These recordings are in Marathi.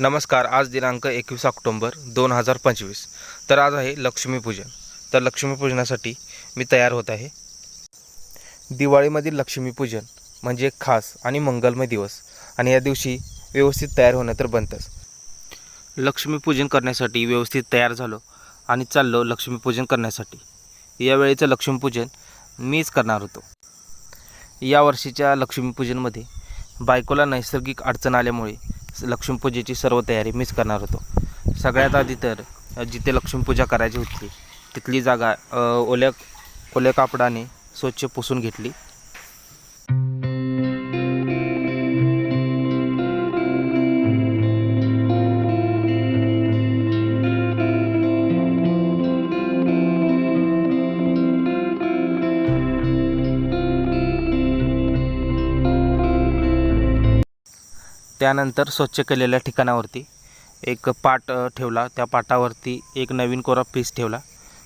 नमस्कार आज दिनांक एकवीस ऑक्टोंबर दोन हजार पंचवीस. तर आज आहे लक्ष्मीपूजन तर लक्ष्मीपूजनासाठी मी तयार होत आहे. दिवाळीमधील लक्ष्मीपूजन म्हणजे एक खास आणि मंगलमय दिवस. आणि या दिवशी व्यवस्थित तयार होणं तर बनतंच. लक्ष्मीपूजन करण्यासाठी व्यवस्थित तयार झालो आणि चाललो लक्ष्मीपूजन करण्यासाठी. यावेळेचं लक्ष्मीपूजन मीच करणार होतो. या वर्षीच्या लक्ष्मीपूजनमध्ये बायकोला नैसर्गिक अडचण आल्यामुळे लक्ष्मीपूजेची सर्व तयारी मीच करणार होतो. सगळ्यात आधी तर जिथे लक्ष्मीपूजा करायची होती तिथली जागा ओल्या ओल्या कापडाने स्वच्छ पुसून घेतली. त्यानंतर स्वच्छ केलेल्या ठिकाणावरती एक पाट ठेवला. त्या पाटावरती एक नवीन कोरा पीस ठेवला.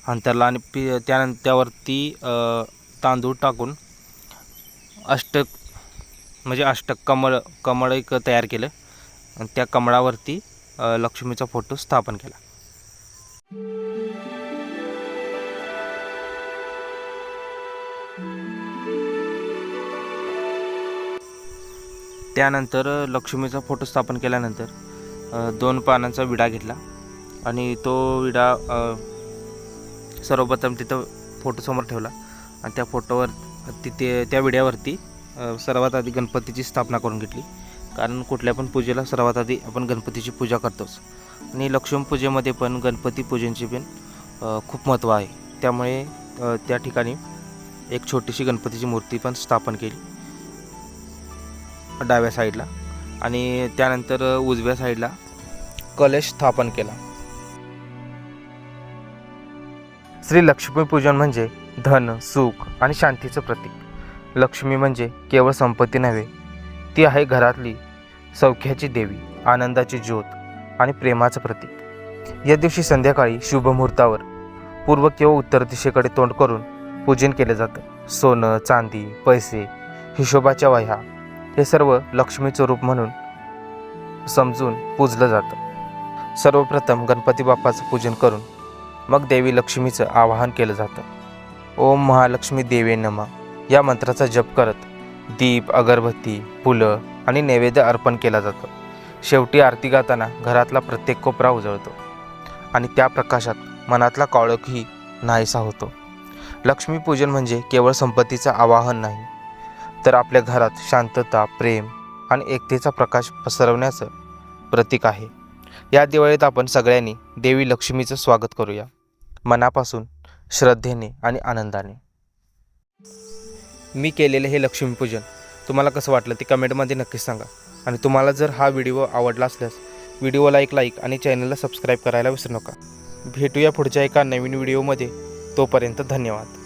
आणि त्याला आणि पी त्यानंतर त्यावरती तांदूळ टाकून अष्टक म्हणजे अष्टक कमळ कमळ एक तयार केलं. आणि त्या कमळावरती लक्ष्मीचा फोटो स्थापन केला. त्यानंतर लक्ष्मीचा फोटो स्थापन केल्यानंतर दोन पानांचा विडा घेतला. आणि तो विडा सर्वप्रथम तिथं फोटोसमोर ठेवला. आणि त्या फोटोवर तिथे त्या विड्यावरती सर्वात आधी गणपतीची स्थापना करून घेतली. कारण कुठल्या पण पूजेला सर्वात आधी आपण गणपतीची पूजा करतोच. आणि लक्ष्मीपूजेमध्ये पण गणपती पूजनचे पण खूप महत्त्व आहे. त्यामुळे त्या ठिकाणी एक छोटीशी गणपतीची मूर्ती पण स्थापन केली. डाव्या साईडला आणि त्यानंतर उजव्या साईडला कलश स्थापन केला. श्री लक्ष्मीपूजन म्हणजे धन सुख आणि शांतीचं प्रतीक. लक्ष्मी म्हणजे केवळ संपत्ती नव्हे ती आहे घरातली सौख्याची देवी आनंदाची ज्योत आणि प्रेमाचं प्रतीक. या दिवशी संध्याकाळी शुभमुहूर्तावर पूर्व किंवा उत्तर दिशेकडे तोंड करून पूजन केलं जातं. सोनं चांदी पैसे हिशोबाच्या वह्या हे सर्व लक्ष्मीचं रूप म्हणून समजून पूजलं जातं. सर्वप्रथम गणपती बाप्पाचं पूजन करून मग देवी लक्ष्मीचं आवाहन केलं जातं. ओम महालक्ष्मी देवे नमा. या मंत्राचा जप करत दीप अगरबत्ती फुलं आणि नैवेद्य अर्पण केला जातो. शेवटी आरती गाताना घरातला प्रत्येक कोपरा उजळतो आणि त्या प्रकाशात मनातला काळोखही नाहीसा होतो. लक्ष्मीपूजन म्हणजे केवळ संपत्तीचं आवाहन नाही तर आपल्या घरात शांतता प्रेम आणि एकतेचा प्रकाश पसरवण्याचं प्रतीक आहे. या दिवाळीत आपण सगळ्यांनी देवी लक्ष्मीचं स्वागत करूया. मनापासून श्रद्धेने आणि आनंदाने. मी केलेले हे लक्ष्मीपूजन तुम्हाला कसं वाटलं ते कमेंटमध्ये नक्कीच सांगा. आणि तुम्हाला जर हा व्हिडिओ आवडला असल्यास व्हिडिओला एक लाईक आणि चॅनलला सबस्क्राईब करायला विसरू नका. भेटूया पुढच्या एका नवीन व्हिडिओमध्ये. तोपर्यंत धन्यवाद.